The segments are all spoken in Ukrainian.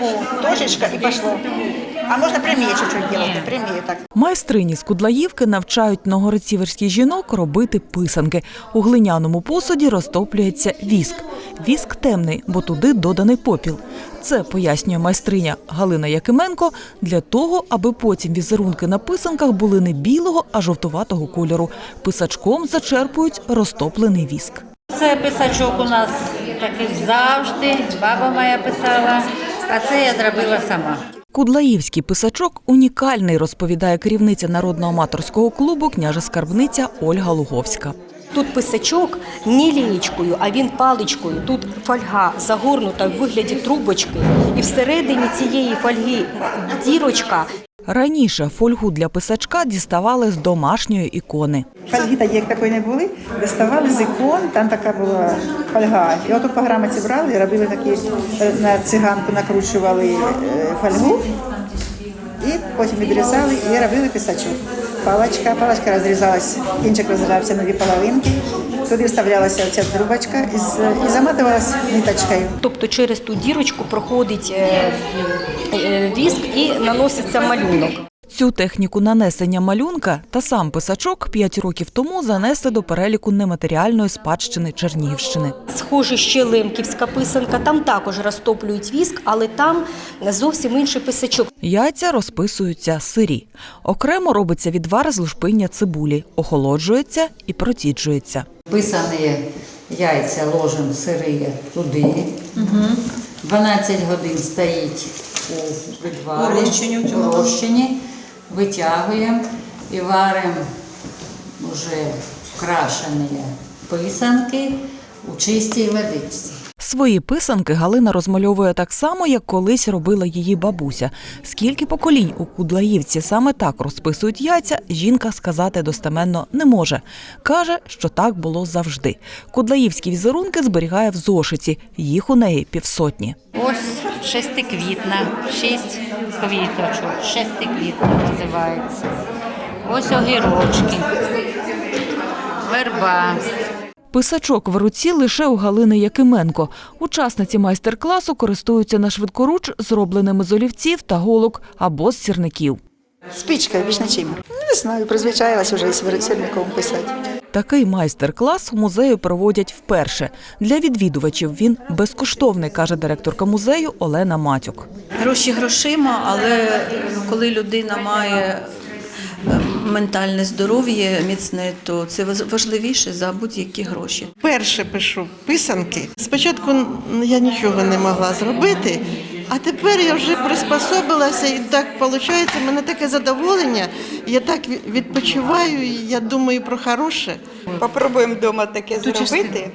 О, точечка и пошло. А можно прямее чуть-чуть делать, прямее так. Майстрині з Кудлаївки навчають новгородцівських жінок робити писанки. У глиняному посуді розтоплюється віск. Віск темний, бо туди доданий попіл. Це пояснює майстриня Галина Якименко для того, аби потім візерунки на писанках були не білого, а жовтуватого кольору. Писачком зачерпують розтоплений віск. Це писачок у нас такий завжди. Баба моя писала, а це я зробила сама. Кудлаївський писачок унікальний, розповідає керівниця народного аматорського клубу княжа скарбниця Ольга Луговська. Тут писачок не лієчкою, а він паличкою. Тут фольга загорнута в вигляді трубочки, і всередині цієї фольги дірочка. Раніше фольгу для писачка діставали з домашньої ікони. Фольги як такої не були, доставали з ікон, там така була фольга. І от по грамоті брали робили такі, е, на циганку накручували е, фольгу, і потім відрізали і робили писачок. Паличка, паличка розрізалась, кінчик розрізався на дві половинки, туди вставлялася ця трубочка і, і заматувалась ниточкою. Тобто через ту дірочку проходить е, е, віск і наноситься малюнок. Цю техніку нанесення малюнка та сам писачок 5 років тому занесли до переліку нематеріальної спадщини Чернігівщини. Схоже, ще лемківська писанка, там також розтоплюють віск, але там зовсім інший писачок. Яйця розписуються сирі. Окремо робиться відвар з лушпиння цибулі, охолоджується і проціджується. Писані яйця ложимо сирі туди. 12 годин стоїть у відварі, у розчині, витягуємо і варимо вже крашені писанки у чистій водичці. Свої писанки Галина розмальовує так само, як колись робила її бабуся. Скільки поколінь у Кудлаївці саме так розписують яйця, жінка сказати достеменно не може. Каже, що так було завжди. Кудлаївські візерунки зберігає в зошиті. Їх у неї півсотні. Ось шестиквітна, шість квіточок, шестиквітна називається. Ось огірочки, верба. Писачок в руці лише у Галини Якименко. Учасниці майстер-класу користуються на швидкоруч зробленими з олівців та голок або з сірників. Спичка, більш на чим. Не знаю, призвичаїлась вже із сірником писати. Такий майстер-клас у музею проводять вперше. Для відвідувачів він безкоштовний, каже директорка музею Олена Матюк. Гроші грошима, але коли людина має е, ментальне здоров'я міцне, то це важ- важливіше за будь-які гроші. Вперше пишу писанки. Спочатку я нічого не могла зробити, а тепер я вже приспособилася і так виходить, в мене таке задоволення. Я так відпочиваю, і я думаю про хороше. Попробуємо вдома таке зробити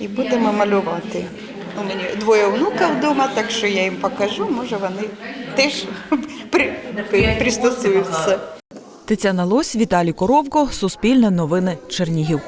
і будемо малювати. У мене двоє онуків вдома, так що я їм покажу, може вони теж при, при, пристосуються. Тетяна Лось, Віталій Коровко, Суспільне новини, Чернігів.